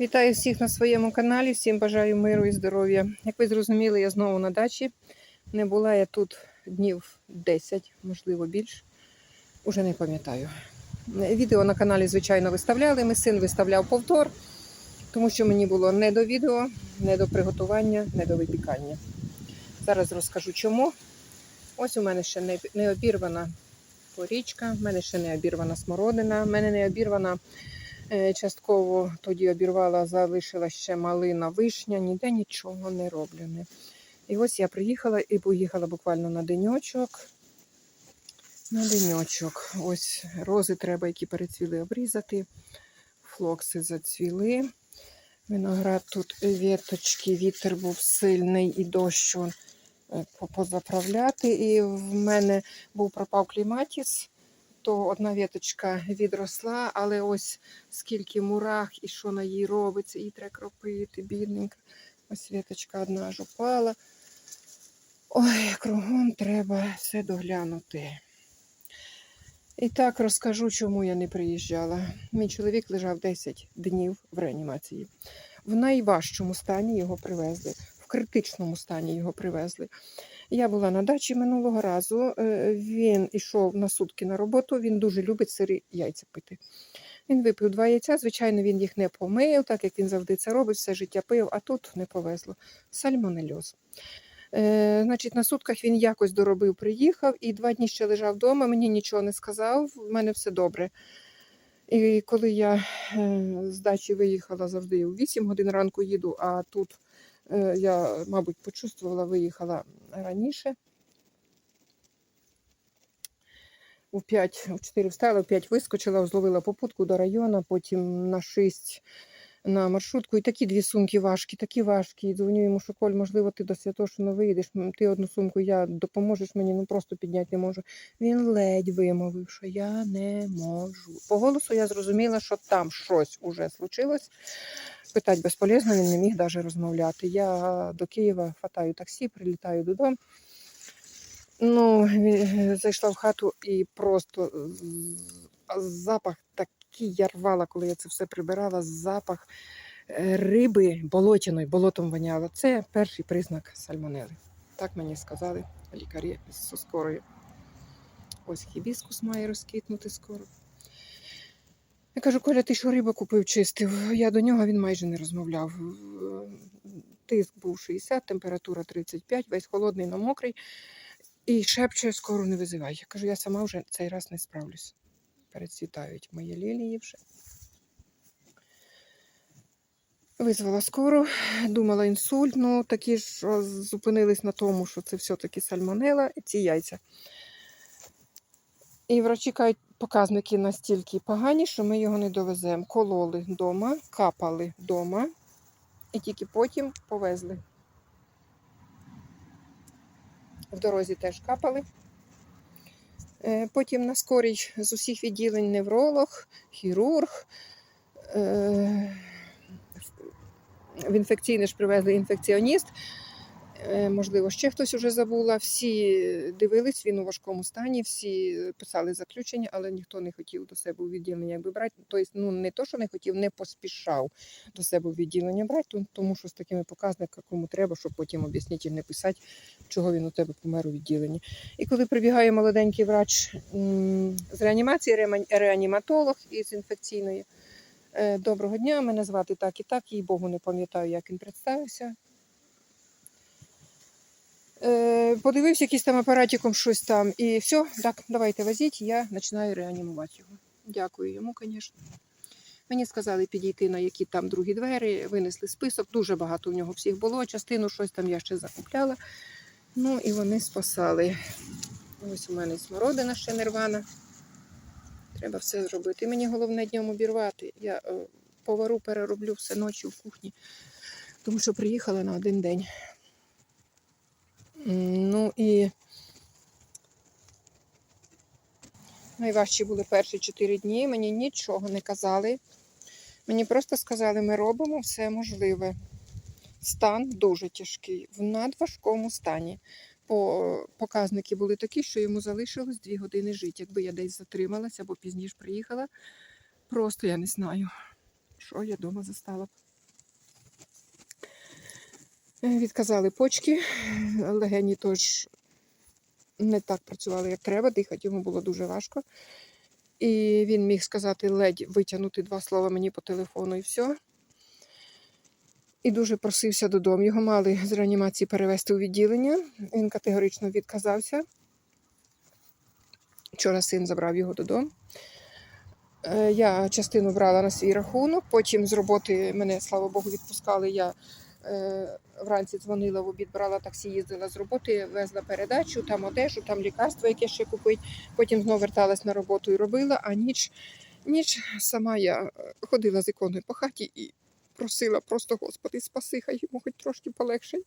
Вітаю всіх на своєму каналі. Всім бажаю миру і здоров'я. Як ви зрозуміли, я знову на дачі. Не була я тут днів 10, можливо, більше. Уже не пам'ятаю. Відео на каналі, звичайно, виставляли. Ми син виставляв повтор, тому що мені було не до відео, не до приготування, не до випікання. Зараз розкажу чому. Ось у мене ще не, не обірвана порічка, в мене ще не обірвана смородина, в мене не обірвана. Е, Частково тоді обірвала, залишила ще малина, вишня, ніде нічого не роблене. І ось я приїхала і поїхала буквально на деньочок. На деньочок. Ось рози треба, які перецвіли, обрізати. Флокси зацвіли. Виноград тут віточки, вітер був сильний і дощ е, по- позаправляти. І в мене був пропав кліматіс, то одна віточка відросла, але ось скільки мурах і що на їй робиться, її треба кропити, бідненька. Ось віточка одна аж упала. Ой, кругом треба все доглянути. І так розкажу, чому я не приїжджала. Мій чоловік лежав 10 днів в реанімації. В найважчому стані його привезли, в критичному стані його привезли. Я була на дачі минулого разу. е, Він ішов на сутки на роботу, він дуже любить сирі яйця пити. Він випив два яйця, звичайно, він їх не помив, так як він завжди це робить, все життя пив, а тут не повезло. Сальмонельоз. Е, значить, на сутках він якось доробив, приїхав і два дні ще лежав вдома, мені нічого не сказав, в мене все добре. І коли я е, з дачі виїхала завжди у 8 годин ранку їду, а тут я, мабуть, почувствувала, виїхала раніше. У 5, у 4 встала, у 5 вискочила, зловила попутку до району, потім на 6 на маршрутку. І такі дві сумки важкі, такі важкі. І дзвоню йому, що Коль, можливо, ти до Святошина виїдеш, ти одну сумку, я допоможеш мені, ну просто підняти не можу. Він ледь вимовив, що я не можу. По голосу я зрозуміла, що там щось уже случилось. Питать безполезно, він не міг навіть розмовляти. Я до Києва хватаю таксі, прилітаю додому. Ну, зайшла в хату і просто запах такий я рвала, коли я це все прибирала. Запах е, риби болотяної, болотом воняло. Це перший признак сальмонели. Так мені сказали лікарі з скорою. Ось хібіскус має розквітнути скоро. Я кажу, Коля, ти що рибу купив, чистив? Я до нього він майже не розмовляв. Тиск був 60, температура 35, весь холодний, но мокрий. І шепче, скоро не визивай. Я кажу, я сама вже цей раз не справлюсь. Перецвітають мої лілії вже. Визвала скору, думала інсульт, ну такі ж зупинились на тому, що це все-таки сальмонела і ці яйця. І врачі кажуть, показники настільки погані, що ми його не довеземо. Кололи вдома, капали вдома і тільки потім повезли. В дорозі теж капали. Е, Потім на скорій з усіх відділень невролог, хірург. е, В інфекційне ж привезли інфекціоніст. Е, Можливо, ще хтось уже забула. Всі дивились, він у важкому стані, всі писали заключення, але ніхто не хотів до себе у відділення якби брати. Тобто, ну не то, що не хотів, не поспішав до себе у відділення брати, тому що з такими показниками кому треба, щоб потім об'ясніть не писати, чого він у тебе помер у відділенні. І коли прибігає молоденький врач з реанімації, реаніматолог із інфекційної. Е, Доброго дня, мене звати так і так, їй Богу не пам'ятаю, як він представився. Е, Подивився якийсь там апаратиком щось там, і все, так, давайте возіть, я починаю реанімувати його. Дякую йому, звісно. Мені сказали підійти на які там другі двері, винесли список, дуже багато в нього всіх було, частину щось там я ще закупляла. Ну і вони спасали. Ось у мене смородина ще нервана. Треба все зробити. Мені головне днем обірвати. Я е, повару перероблю все ночі в кухні, тому що приїхала на один день. Ну і найважчі були перші чотири дні. Мені нічого не казали. Мені просто сказали, ми робимо все можливе. Стан дуже тяжкий, в надважкому стані. По, показники були такі, що йому залишилось дві години жити. Якби я десь затрималася або пізніше приїхала, просто я не знаю, що я вдома застала б. Відказали почки, легені теж не так працювали, як треба, дихати йому було дуже важко. І він міг сказати ледь витягнути два слова мені по телефону і все. І дуже просився додому. Його мали з реанімації перевезти у відділення. Він категорично відказався. Вчора син забрав його додому. Е, Я частину брала на свій рахунок, потім з роботи мене, слава Богу, відпускали. Я вранці дзвонила в обід, брала таксі, їздила з роботи, везла передачу, там одежу, там лікарство, яке ще купить. Потім знову верталась на роботу і робила, а ніч, ніч сама я е, ходила з іконою по хаті і просила просто, Господи, спаси, хай йому хоч трошки полегше.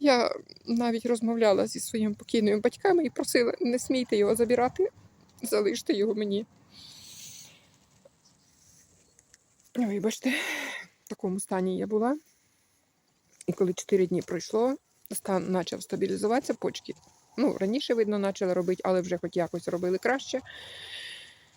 Я навіть розмовляла зі своїми покійними батьками і просила, не смійте його забирати, залиште його мені. Вибачте, в такому стані я була. І коли 4 дні пройшло, стан почав стабілізуватися, почки. Ну, раніше, видно, почали робити, але вже хоч якось робили краще.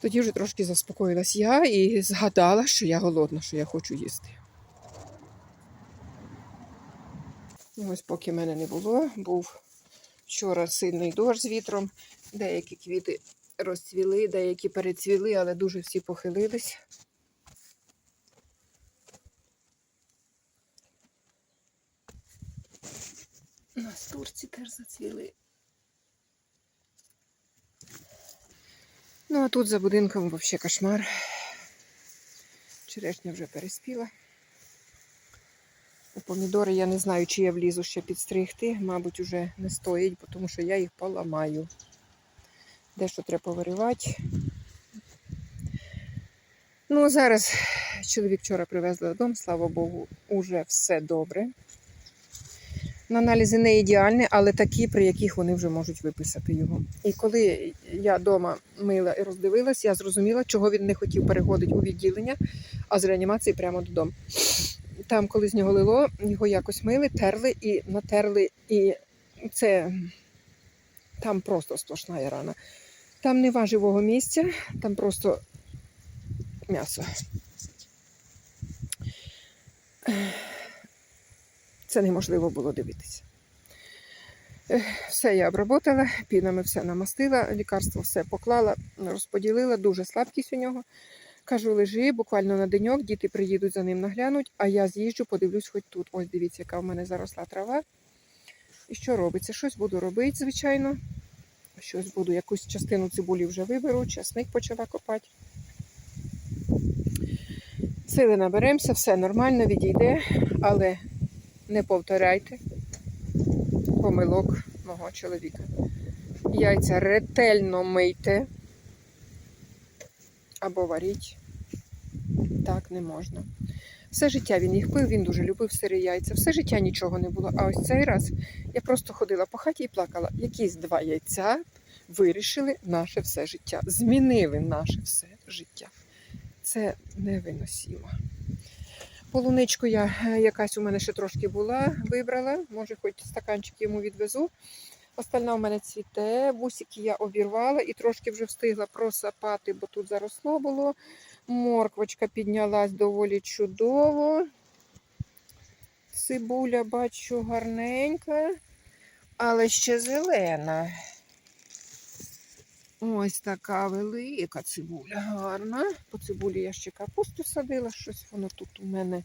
Тоді вже трошки заспокоїлась я і згадала, що я голодна, що я хочу їсти. Ось поки мене не було, був вчора сильний дощ з вітром. Деякі квіти розцвіли, деякі перецвіли, але дуже всі похилились. Настурці теж зацвіли. Ну, а тут за будинком взагалі кошмар. Черешня вже переспіла. У помідори я не знаю, чи я влізу ще підстригти. Мабуть, уже не стоїть, тому що я їх поламаю. Дещо треба повиривати. Ну, зараз чоловік вчора привезли додому, слава Богу, уже все добре. На аналізи не ідеальні, але такі, при яких вони вже можуть виписати його. І коли я вдома мила і роздивилась, я зрозуміла, чого він не хотів переходити у відділення, а з реанімації прямо додому. Там, коли з нього лило, його якось мили, терли і натерли, і це там просто сплошна рана. Там нема живого місця, там просто м'ясо. Це неможливо було дивитися. Все я обработала, пінами все намастила, лікарство все поклала, розподілила, дуже слабкість у нього. Кажу, лежи, буквально на деньок, діти приїдуть за ним наглянуть, а я з'їжджу, подивлюсь хоч тут. Ось дивіться, яка в мене заросла трава. І що робиться? Щось буду робити, звичайно. Щось буду, якусь частину цибулі вже виберу, часник почала копати. Сили наберемося, все нормально, відійде, але не повторяйте помилок мого чоловіка. Яйця ретельно мийте або варіть. Так не можна. Все життя він їх пив, він дуже любив сирі яйця. Все життя нічого не було. А ось цей раз я просто ходила по хаті і плакала. Якісь два яйця вирішили наше все життя. Змінили наше все життя. Це невиносимо. Полуничку я е, якась у мене ще трошки була, вибрала. Може, хоч стаканчик йому відвезу. Остальна у мене цвіте, бусики я обірвала і трошки вже встигла просапати, бо тут заросло було. Морквочка піднялась доволі чудово. Цибуля, бачу, гарненька, але ще зелена. Ось така велика цибуля, гарна. По цибулі я ще капусту садила, щось воно тут у мене.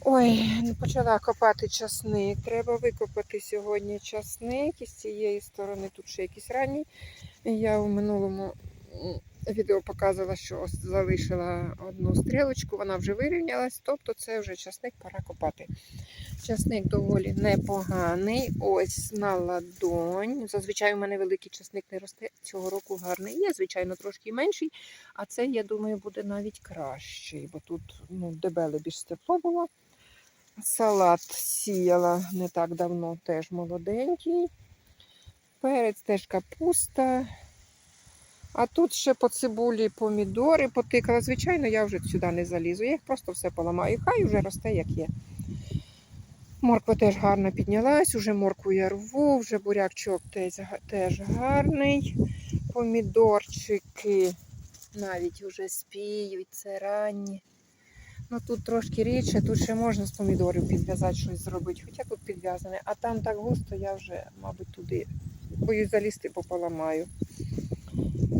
Ой, почала копати часник. Треба викопати сьогодні часник. І з цієї сторони тут ще якийсь ранній. Я в минулому відео показувала, що залишила одну стрілочку, вона вже вирівнялась, тобто це вже часник пора копати. Часник доволі непоганий. Ось на ладонь. Зазвичай у мене великий часник не росте. Цього року гарний. Є, звичайно, трошки менший, а це, я думаю, буде навіть кращий, бо тут ну, дебеле більш тепло було. Салат сіяла не так давно, теж молоденький. Перець теж капуста. А тут ще по цибулі помідори потикала. Звичайно, я вже сюди не залізу. Я їх просто все поламаю. Хай вже росте, як є. Морква теж гарно піднялась, уже моркву я рву, вже бурячок теж, теж гарний. Помідорчики навіть вже спіють, це ранні. Ну тут трошки рідше, тут ще можна з помідорів підв'язати щось зробити, хоча тут підв'язане, а там так густо, я вже, мабуть, туди боюсь залізти, бо поламаю.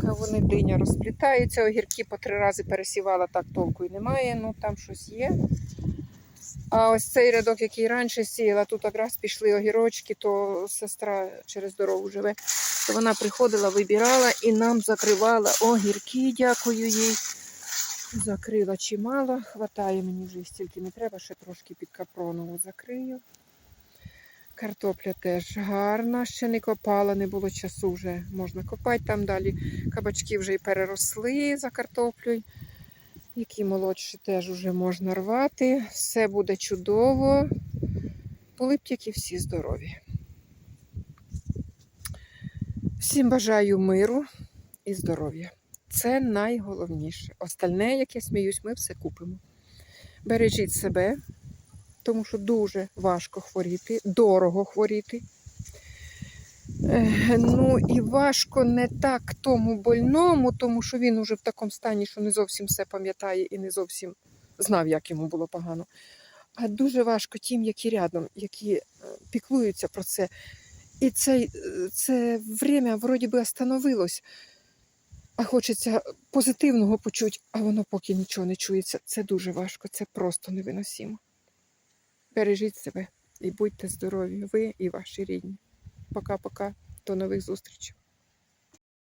Кавуни диня розплітаються, огірки по три рази пересівала, так толку і немає, ну там щось є. А ось цей рядок, який раніше сіяла, тут якраз пішли огірочки, то сестра через дорогу живе, то вона приходила, вибирала і нам закривала огірки, дякую їй. Закрила чимало, хватає мені вже стільки не треба, ще трошки під капронову закрию. Картопля теж гарна, ще не копала, не було часу вже можна копати. Там далі кабачки вже й переросли за картоплею. Які молодші теж вже можна рвати. Все буде чудово. Були б тільки всі здорові. Всім бажаю миру і здоров'я. Це найголовніше. Остальне, як я сміюсь, ми все купимо. Бережіть себе, тому що дуже важко хворіти, дорого хворіти. Е, Ну і важко не так тому больному, тому що він уже в такому стані, що не зовсім все пам'ятає і не зовсім знав, як йому було погано. А дуже важко тим, які рядом, які е, піклуються про це. І це, е, це время вроді би остановилось, а хочеться позитивного почути, а воно поки нічого не чується. Це дуже важко, це просто невиносимо. Бережіть себе і будьте здорові, ви і ваші рідні. Пока-пока. До нових зустрічей.